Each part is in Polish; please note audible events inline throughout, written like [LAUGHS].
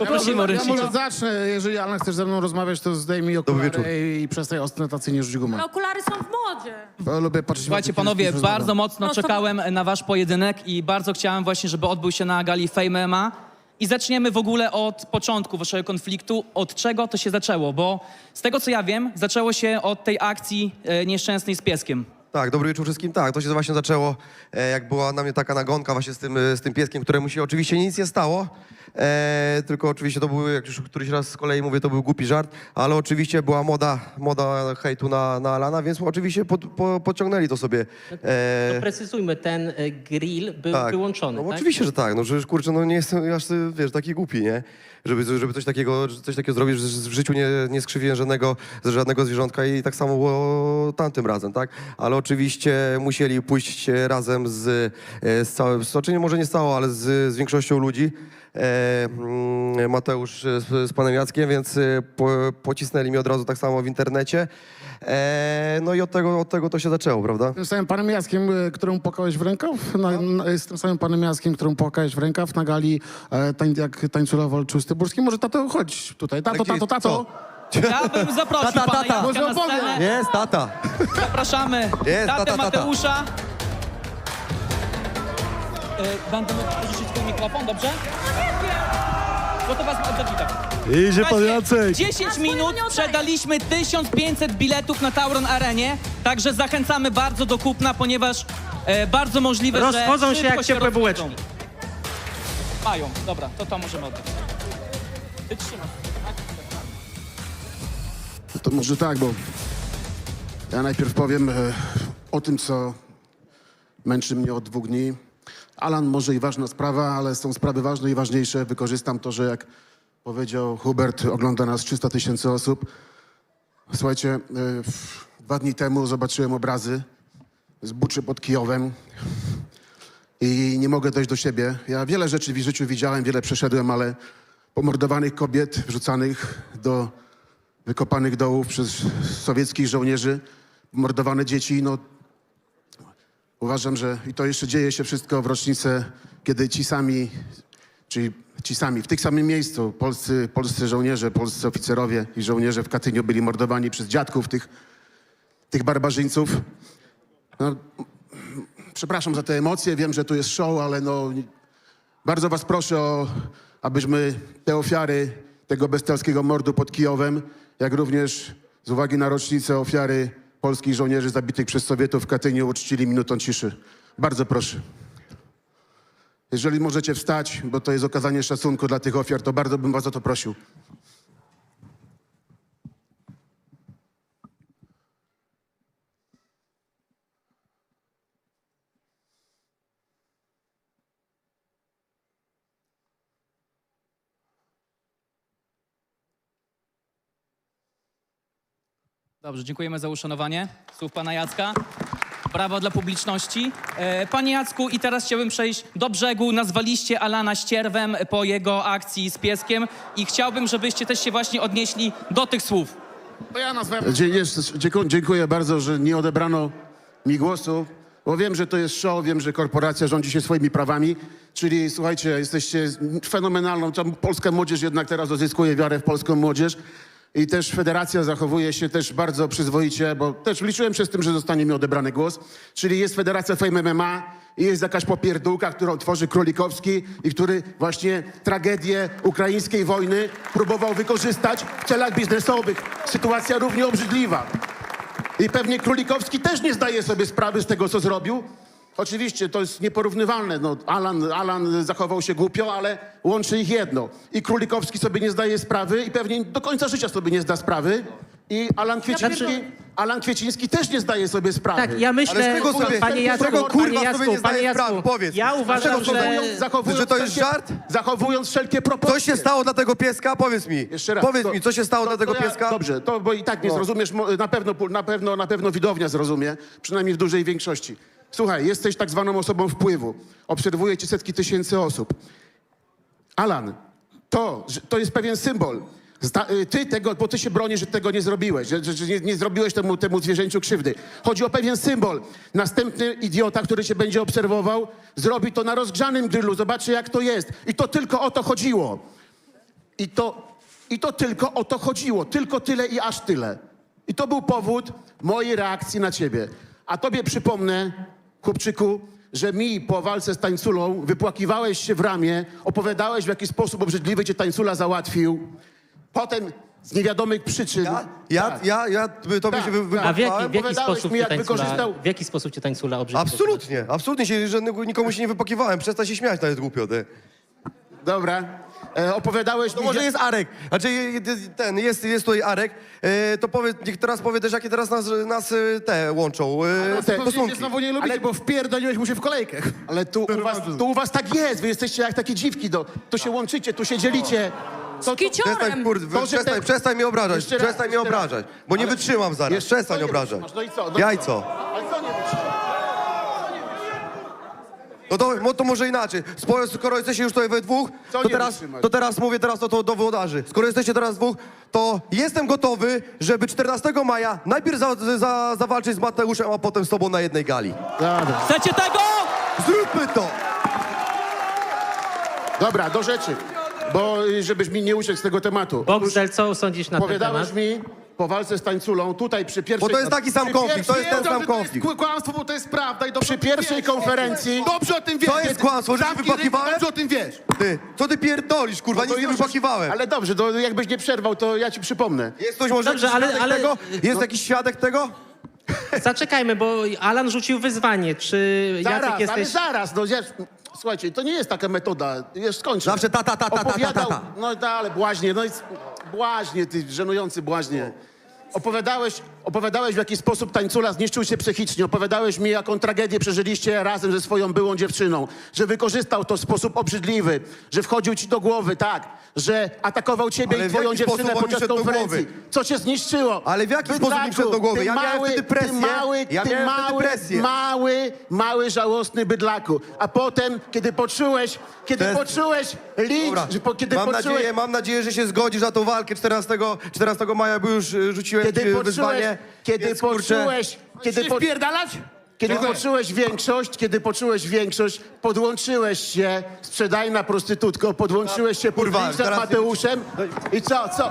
Poprosimy o Ja może zacznę, jeżeli Alan chcesz ze mną rozmawiać, to zdejmij wieczór. okulary i przestań ostentacyjnie rzuć gumę. Ale okulary są w modzie. Bo lubię patrzeć... Słuchajcie panowie, filmy, bardzo mocno No to- czekałem na wasz pojedynek i bardzo chciałem właśnie, żeby odbył się na gali Fame MMA. I zaczniemy w ogóle od początku waszego konfliktu. Od czego to się zaczęło? Bo z tego co ja wiem, zaczęło się od tej akcji e, nieszczęsnej z pieskiem. Tak, dobry wieczór wszystkim. Tak, to się właśnie zaczęło, e, jak była na mnie taka nagonka właśnie z tym, e, z tym pieskiem, któremu się oczywiście nic nie stało. E, tylko oczywiście to był, jak już któryś raz z kolei mówię, to był głupi żart, ale oczywiście była moda, moda hejtu na, na Alana, więc oczywiście pod, po, podciągnęli to sobie. E, Precyzujmy, ten e, grill był tak. wyłączony, No, tak? Oczywiście, że tak. No przecież kurczę, no nie jestem aż wiesz, taki głupi, nie? Żeby, żeby coś takiego, coś takiego zrobić, że w życiu nie, nie skrzywiłem żadnego, żadnego zwierzątka i tak samo było tamtym razem, tak? Ale oczywiście musieli pójść razem z, e, z całym, znaczy może nie całą, ale z, z większością ludzi. E, mm, Mateusz e, z, z panem Jackiem, więc e, po, pocisnęli mi od razu tak samo w internecie. E, no i od tego, od tego to się zaczęło, prawda? Tym samym panem Jackiem, y, któremu płakałeś w rękaw, na, na, z tym samym panem Jackiem, któremu płakałeś w rękaw na gali, e, tań, jak tańcula walczył z Tyburskim. Może tato, chodź tutaj. Tato, tato, tato. Ja bym zaprosił Tata, pana tata. Jacka Może na opowiem. scenę. Jest, tata. Zapraszamy Jest, tatę tata, tata. Mateusza. E, Będę mógł pożyczyć twój mikrofon, dobrze? No to was oddać tak. Idzie pan Jacek. 10 swojego minut sprzedaliśmy 1500 biletów na Tauron Arenie, także zachęcamy bardzo do kupna, ponieważ e, bardzo możliwe, Rozchodzą że się szybko jak ciepłe rozchodzą. bułeczki. Mają, dobra, to to możemy oddać. Ty trzymasz. To może tak, bo ja najpierw powiem e, o tym, co męczy mnie od dwóch dni. Alan, może i ważna sprawa, ale są sprawy ważne i ważniejsze. Wykorzystam to, że jak powiedział Hubert, ogląda nas 300 tysięcy osób. Słuchajcie, e, dwa dni temu zobaczyłem obrazy z Buczy pod Kijowem i nie mogę dojść do siebie. Ja wiele rzeczy w życiu widziałem, wiele przeszedłem, ale pomordowanych kobiet wrzucanych do wykopanych dołów przez sowieckich żołnierzy, mordowane dzieci, no uważam, że i to jeszcze dzieje się wszystko w rocznicę, kiedy ci sami, czyli ci sami, w tych samym miejscu, polscy, polscy żołnierze, polscy oficerowie i żołnierze w Katyniu byli mordowani przez dziadków tych, tych barbarzyńców. No, przepraszam za te emocje, wiem, że tu jest show, ale no bardzo was proszę o, abyśmy te ofiary tego bestialskiego mordu pod Kijowem, jak również z uwagi na rocznicę ofiary polskich żołnierzy zabitych przez Sowietów w Katyniu uczcili minutą ciszy. Bardzo proszę. Jeżeli możecie wstać, bo to jest okazanie szacunku dla tych ofiar, to bardzo bym was o to prosił. Dobrze, dziękujemy za uszanowanie słów pana Jacka. Brawo dla publiczności. E, Panie Jacku, i teraz chciałbym przejść do brzegu. Nazwaliście Alana ścierwem po jego akcji z pieskiem i chciałbym, żebyście też się właśnie odnieśli do tych słów. To ja. Dzie- jest- dziękuję, dziękuję bardzo, że nie odebrano mi głosu, bo wiem, że to jest show, wiem, że korporacja rządzi się swoimi prawami, czyli słuchajcie, jesteście fenomenalną, tam polska młodzież jednak teraz odzyskuje wiarę w polską młodzież i też federacja zachowuje się też bardzo przyzwoicie, bo też liczyłem się z tym, że zostanie mi odebrany głos, czyli jest federacja Fame MMA i jest jakaś popierdółka, którą tworzy Królikowski i który właśnie tragedię ukraińskiej wojny próbował wykorzystać w celach biznesowych. Sytuacja równie obrzydliwa. I pewnie Królikowski też nie zdaje sobie sprawy z tego, co zrobił. Oczywiście to jest nieporównywalne. No, Alan, Alan zachował się głupio, ale łączy ich jedno. I Królikowski sobie nie zdaje sprawy i pewnie do końca życia sobie nie zda sprawy. I Alan Kwieciński, Alan Kwieciński też nie zdaje sobie sprawy. Tak, ja Ale myślę, z czego sobie- panie z Jacku, czego, kurwa, panie sobie Jacku, nie panie zdajesz sprawy? Powiedz. ja Z uważam, czego sobie- że... Zachowując Że to jest wszelkie- żart? Zachowując wszelkie proporcje. Co się stało dla tego pieska? Powiedz mi. Jeszcze raz. Powiedz To- mi, co się stało to- dla tego to ja- pieska? Dobrze, to bo i tak nie No. zrozumiesz, mo- na pewno, na, pewno, na pewno widownia zrozumie, przynajmniej w dużej większości. Słuchaj, jesteś tak zwaną osobą wpływu. Obserwuje cię setki tysięcy osób. Alan, to, to jest pewien symbol. Zda, y, ty tego, bo ty się bronisz, że tego nie zrobiłeś, że, że, nie, nie zrobiłeś temu, temu zwierzęciu krzywdy. Chodzi o pewien symbol. Następny idiota, który cię będzie obserwował, zrobi to na rozgrzanym grillu, zobaczy jak to jest. I to tylko o to chodziło. I to, I to tylko o to chodziło. Tylko tyle i aż tyle. I to był powód mojej reakcji na ciebie. A tobie przypomnę, chłopczyku, że mi po walce z tańculą wypłakiwałeś się w ramię, opowiadałeś w jaki sposób obrzydliwy cię tańcula załatwił. Potem z niewiadomych przyczyn... Ja, ja, Tak. ja, ja tobie Tak, się tak. A w jaki, w jaki Opowiadałeś sposób mi, jak tańcula, wykorzystał- w jaki sposób cię tańcula obrzydził? Absolutnie, absolutnie się żadnego, nikomu się nie wypakiwałem. Przestań się śmiać, to jest głupio, ty. Dobra. E, opowiadałeś To mi... może że- jest Arek. Znaczy je- je- ten, jest, jest tutaj Arek. E, to powie, niech teraz powie też, jakie teraz nas, nas e, te łączą. E, te stosunki. znowu nie lubicie, Ale- bo wpierdoliłeś mu się w kolejkę. Ale tu u, was, tu u was tak jest, wy jesteście jak takie dziwki, do, tu się łączycie, tu się dzielicie. To, to, Przestań, kur, To, że przestań, te- przestań mnie obrażać, Jeszcze raz, przestań mnie jeszcze raz. obrażać, bo nie wytrzymam zaraz, Jeszcze- przestań nie obrażać. wytrzymasz? No i co? No Jajco. Ale co nie wytrzymasz? No to, no to może inaczej. Skoro jesteście już tutaj we dwóch, Co to nie teraz, to teraz mówię teraz to, to do włodarzy. Skoro jesteście teraz dwóch, to jestem gotowy, żeby 14 maja najpierw za, za, zawalczyć z Mateuszem, a potem z tobą na jednej gali. Dobra. Chcecie tego? Zróbmy to! Dobra, do rzeczy, bo y, żebyś mi nie uciekł z tego tematu. Boxel, co sądzisz na ten Powiadałeś temat? mi po walce z tańculą, tutaj przy pierwszej... Bo to jest taki sam przy konflikt, to jest ten sam To jest konflikt. kłamstwo, bo to jest prawda i dobrze Przy pierwszej konferencji... Dobrze o tym wiesz. To jest kłamstwo, że Zamknij ryj, wypakiwałem? Dobrze o tym wiesz. Ty, co ty pierdolisz, kurwa, to nic nie już- wypakiwałem. Ale dobrze, to jakbyś nie przerwał, to ja ci przypomnę. Jest ktoś może Dobrze, ale- świadek ale- tego? Jest no- jakiś świadek tego? Zaczekajmy, bo Alan rzucił wyzwanie. Czy Zaraz, Jacek ale jesteś... zaraz, no ja, słuchajcie, to nie jest taka metoda, już skończę. Zawsze ta, ta, ta, ta, ta, ta, Opowiadał, ta. no da, ale błaźnie, no i błaźnie, ty żenujący błaźnie. Opowiadałeś, opowiadałeś w jaki sposób tańcula zniszczył się psychicznie, opowiadałeś mi jaką tragedię przeżyliście razem ze swoją byłą dziewczyną, że wykorzystał to w sposób obrzydliwy, że wchodził ci do głowy, tak, że atakował ciebie Ale i w twoją jaki dziewczynę sposób on mi podczas wszedł do konferencji. głowy? Co cię zniszczyło? Ale w jaki sposób mi do głowy? ty Ja miałem mały, wtedy presję. Ty mały, Ja ty miałem wtedy mały, presję. mały, mały, żałosny bydlaku. A potem, kiedy poczułeś, kiedy To jest- poczułeś Dobra, że po, kiedy mam, poczułeś, nadzieję, mam nadzieję, że się zgodzisz na tą walkę 14, 14 maja, bo już e, rzuciłem kiedy ci poczułeś, wyzwanie. Kiedy więc, kurczę, poczułeś, kiedy, po, Wpierdalać? kiedy Dziękuję. poczułeś większość, kiedy poczułeś większość, podłączyłeś się, sprzedajna prostytutko, podłączyłeś się pod Kurwa, teraz- Mateuszem i co, co?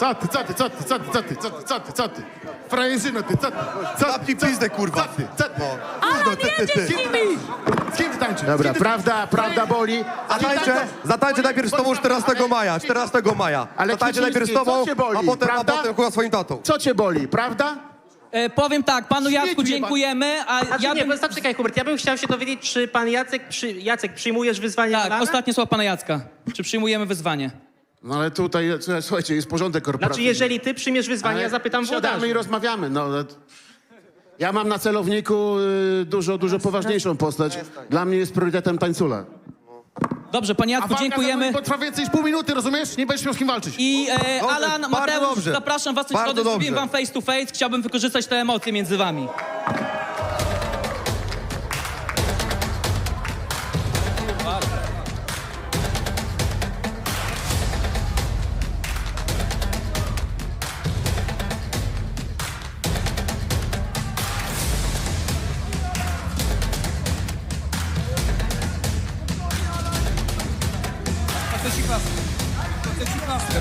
Co ty, co ty, co ty, co ty, co ty, co ty, co ty, co ty? Frajerzyno ty, co ty? Co Zamknij pizdę, kurwa. Co ty, co ty? Kurwa, ty, ty, ty. Z kim ty tańczysz? Z kim ty tańczysz? Dobra, Z ty prawda, prawda boli. Zatańczę, zatańczę najpierw z tobą 14 maja, 14 maja. Ale Zatańczę najpierw z Kiciński, tobą, co cię boli, a potem, a prawda? potem chyba swoim tatą. Co cię boli, prawda? E, powiem tak, panu Jacku jeba- dziękujemy, a Znaczy, ja nie, bym... bo zaczekaj Hubert, ja bym chciał się dowiedzieć, czy pan Jacek, przy... Jacek przyjmujesz wyzwanie Tak, Alana? ostatnie słowa pana Jacka. Czy przyjmujemy wyzwanie? No ale tutaj, słuchajcie, jest porządek Znaczy, korporacyjny. jeżeli ty przyjmiesz wyzwanie, Ale ja zapytam Siadamy włodarzy. i rozmawiamy. No, ale- ja mam na celowniku y, dużo, dużo poważniejszą postać. Dla mnie jest priorytetem tańcula. Dobrze, panie Jacku, dziękujemy. Potrwa więcej niż pół minuty, rozumiesz? Nie będziesz miał z kim walczyć. I e, Dobrze, Alan, bardzo Mateusz, dobrze. zapraszam was na Bardzo środę, zrobiłem dobrze. wam face to face. Chciałbym wykorzystać te emocje między wami.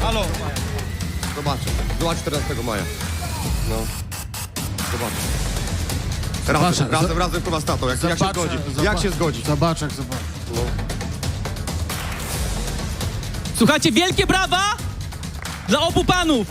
Halo. Zobaczę, zobacz 14 maja. No. Zobaczę. Razem, razem, razem chyba z tatą, jak, jak się zgodzi. Jak się zgodzi. Zobacz, jak zobacz. Słuchajcie, wielkie brawa dla obu panów.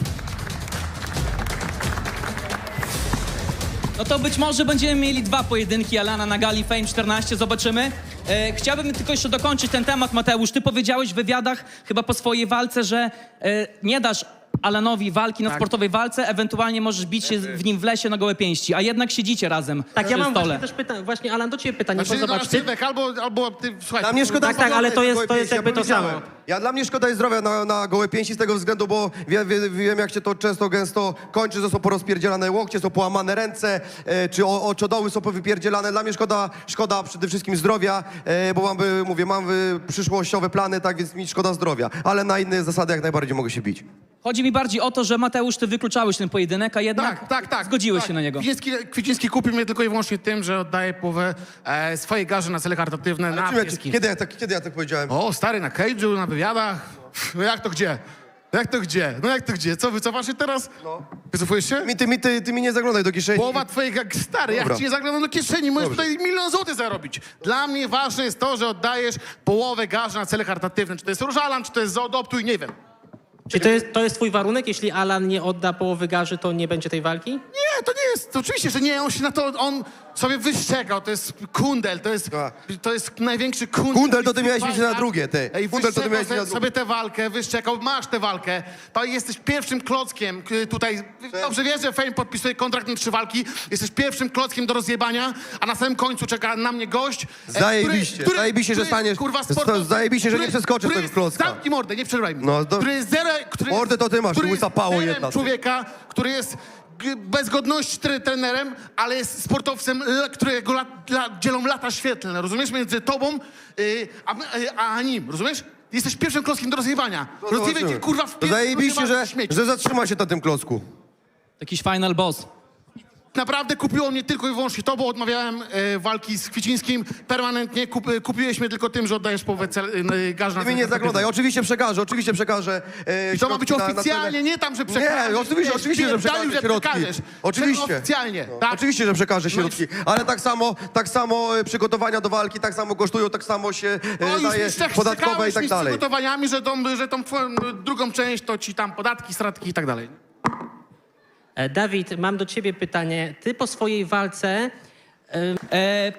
No to być może będziemy mieli dwa pojedynki Alana na gali Fame 14, zobaczymy. E, chciałbym tylko jeszcze dokończyć ten temat, Mateusz. Ty powiedziałeś w wywiadach, chyba po swojej walce, że e, nie dasz Alanowi walki na sportowej walce, ewentualnie możesz bić się w nim w lesie na gołe pięści, a jednak siedzicie razem Tak, ja przy mam stole. właśnie też pytanie, właśnie Alan, do ciebie pytanie, Znaczy, bo no, zobacz, ty... Sylwek, albo, albo ty, słuchaj. Nam nie szkoda Tak, tak, ale to jest, to jest ja jakby to samo. Ja dla mnie szkoda jest zdrowia na, na gołe pięści z tego względu, bo wie, wie, wiem jak się to często gęsto kończy, że są porozpierdzielane łokcie, są połamane ręce, e, czy o, oczodoły są powypierdzielane. Dla mnie szkoda, szkoda przede wszystkim zdrowia, e, bo mam, y, mówię, mam y, przyszłościowe plany, tak więc mi szkoda zdrowia. Ale na inne zasady jak najbardziej mogę się bić. Chodzi mi bardziej o to, że Mateusz, ty wykluczałeś ten pojedynek, a jednak Tak, tak, tak. zgodziłeś tak. się na niego. Kwiciński, Kwiciński kupił mnie tylko i wyłącznie tym, że oddaje połowę e, swojej garzy na cele charytatywne na Czym ja, pieski. kiedy, ja tak, kiedy ja tak powiedziałem? O, stary, na cage'u, na wywiadach. No jak to gdzie? Jak to gdzie? No jak to gdzie? Co, wycofasz się teraz? No. Wycofujesz się? Mi, ty, mi, ty, ty mi nie zaglądaj do kieszeni. Połowa twoich, jak stary, Dobra. jak ci nie zaglądam do kieszeni, możesz Dobrze. tutaj milion złotych zarobić. Dla mnie ważne jest to, że oddajesz połowę garzy na cele charytatywne. Czy to jest Różalan, czy to jest Zoodoptuj, nie wiem. Czy to jest, to jest twój warunek? Jeśli Alan nie odda połowy garzy, to nie będzie tej walki? Nie, to nie jest, to oczywiście, że nie, on się na to, on sobie wyszczekał, to jest kundel, to jest, Tak. to jest największy kundel. Kundel to ty miałeś mieć na walkach. drugie, ty. Ej, Kundel to ty miałeś mieć na sobie, sobie tę walkę, wyszczekał, masz tę walkę, to jesteś pierwszym klockiem k- tutaj, dobrze wiesz, że Fame podpisuje kontrakt na trzy walki, jesteś pierwszym klockiem do rozjebania, a na samym końcu czeka na mnie gość, e, Zajebiście, zajebiście, że staniesz- kurwa, sto- sportow- zajebiście, że nie przeskoczysz tego klocka. Zamknij mordę, nie przerywaj mi. No, do- który zero, który Mordę to ty masz, który łysa jest pało zerem jedna, ty. człowieka, który jest g- bez godności tre- trenerem, ale jest sportowcem, l- którego lat, lat, dzielą lata świetlne, rozumiesz? Między tobą y, a, y, a nim, rozumiesz? Jesteś pierwszym klockiem do rozjebania. No, Rozjebaj zobaczymy. cię, kurwa, w To pier- zajebiście, rozjebany że, śmieć. że zatrzyma się na tym klocku. Jakiś final boss. Naprawdę kupiło mnie tylko i wyłącznie to, bo odmawiałem e, walki z Kwicińskim permanentnie. Kup, e, kupiłeś mnie tylko tym, że oddajesz połowę cel, e, garz na Ty mi nie zaglądaj, oczywiście przekażę, oczywiście przekażę. E, I to ma być środki na- na oficjalnie, nie tam, że przekażesz. Oczywiście, wiesz, oczywiście, że pierdolił, przekażę środki. przekażesz. Oczywiście. Oficjalnie, No, tak? Oczywiście, że przekażę No środki, ale tak samo, tak samo e, przygotowania do walki, tak samo kosztują, tak samo się e, O, już daje tak podatkowe i tak dalej. przygotowaniami, że tą, że tą twoją e, drugą część to ci tam podatki, stratki i tak dalej. E, Dawid, mam do ciebie pytanie. Ty po swojej walce E,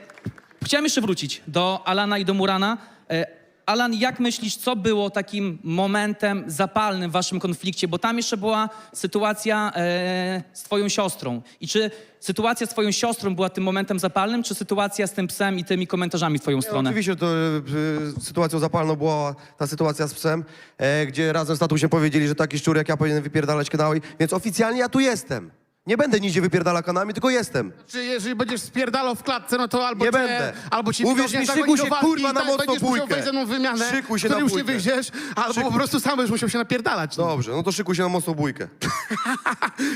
chciałem jeszcze wrócić do Alana i do Murana. E, Alan, jak myślisz, co było takim momentem zapalnym w waszym konflikcie? Bo tam jeszcze była sytuacja e, z twoją siostrą. I czy sytuacja z twoją siostrą była tym momentem zapalnym, czy sytuacja z tym psem i tymi komentarzami w twoją stronę? Oczywiście to e, sytuacją zapalną była ta sytuacja z psem, e, gdzie razem z tatusiem powiedzieli, że taki szczur jak ja powinien wypierdalać kanały, więc oficjalnie ja tu jestem. Nie będę nigdzie wypierdala kanałami, tylko jestem. Czy jeżeli będziesz spierdalał w klatce, no to albo Nie cię, będę. albo ci widownia mi, szykuj się, kurwa, na tak mocną będziesz musiał wejść ze mną w wymianę, Szykuj się na już nie bójkę. wyjdziesz, albo po prostu sam będziesz musiał się napierdalać. No. Dobrze, no to szykuj się na mocną bójkę.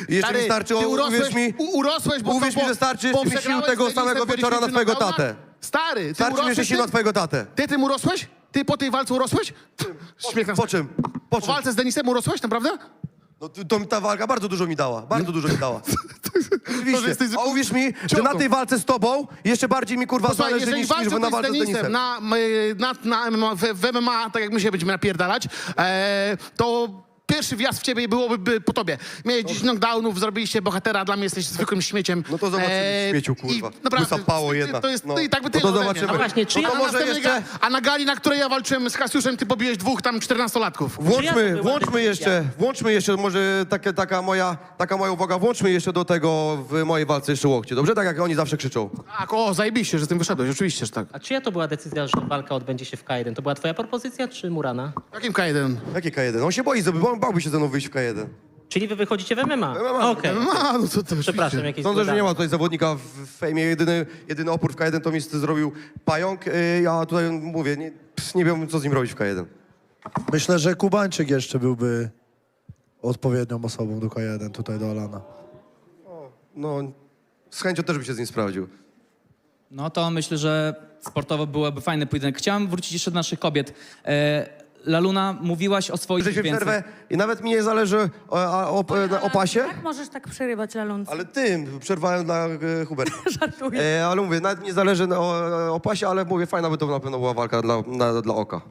I [LAUGHS] jeszcze mi starczy, ty o, urosłeś, uwierz mi, u, urosłeś, bo uwierz mi, że starczy jeszcze sił przegrałeś tego z Denisem samego wieczora na twojego tatę. Stary, ty starczy mi jeszcze urosłeś, sił na ty- twojego tatę. Ty tym urosłeś? Ty po tej walce urosłeś? Śmiech na Po czym? Po Po czym? walce z Denisem urosłeś, naprawdę? No, to, ta walka bardzo dużo mi dała, bardzo dużo mi dała. [LAUGHS] Że Oczywiście. jesteś A uwierz mi, że na tej walce z tobą jeszcze bardziej mi kurwa Posłuchaj, zależy jeżeli niż, niż walczyłbyś na walce z Denisem na, na, na MMA, w, w MMA, tak jak my się będziemy napierdalać, e, to pierwszy wjazd w ciebie byłoby by po tobie. Miałeś 10 knockdownów, zrobiliście bohatera, a dla mnie jesteś zwykłym śmieciem. No to zobaczymy, śmieciu, i kurwa. naprawdę, Łysa pało jedna. To jest, No. no. i tak by No to tyle ode mnie, zobaczymy. No właśnie, czy a, ja to może następnej jeszcze- ga- a na gali, na której ja walczyłem z Kasiuszem, ty pobiłeś dwóch tam 14-latków. Czyja to Włączmy, była włączmy decyzja? jeszcze, włączmy jeszcze może takie, taka, moja, taka moja uwaga, włączmy jeszcze do tego w mojej walce jeszcze łokcie, dobrze? Tak jak oni zawsze krzyczą. Tak, o, zajebiście, że z tym wyszedłeś, oczywiście, że tak. A czyja to była decyzja, że walka odbędzie się w K1? To była twoja propozycja czy Murana? Jakim K1? Jakie K1? On się boi, żeby- bo- bałby się ze mną wyjść w K1. Czyli wy wychodzicie w MMA? MMA. Okej. A, no to, to Przepraszam, jakieś Sądzę, że nie ma tutaj zawodnika w fejmie. Jedyny, jedyny opór w K1 to mi zrobił pająk. Yy, Ja tutaj mówię, nie, nie wiem co z nim robić w K1. Myślę, że Kubańczyk jeszcze byłby odpowiednią osobą do K1 tutaj do Alana. No, z chęcią też by się z nim sprawdził. No to myślę, że sportowo byłoby fajny pojedynek. Chciałem wrócić jeszcze do naszych kobiet. E, Laluna, mówiłaś o swoich Żeśmy więcej. przerwę i nawet mi nie zależy o, a- o, o, o pasie. Jak możesz tak przerywać lalunce? Ale tym przerwałem dla e, Huberta. [LAUGHS] Żartuję. E, ale mówię, nawet mi nie zależy na- o, o pasie, ale mówię, fajna by to na pewno była walka dla, na, dla oka.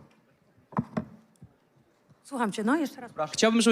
Słucham cię, no jeszcze raz. Chciałbym, żeby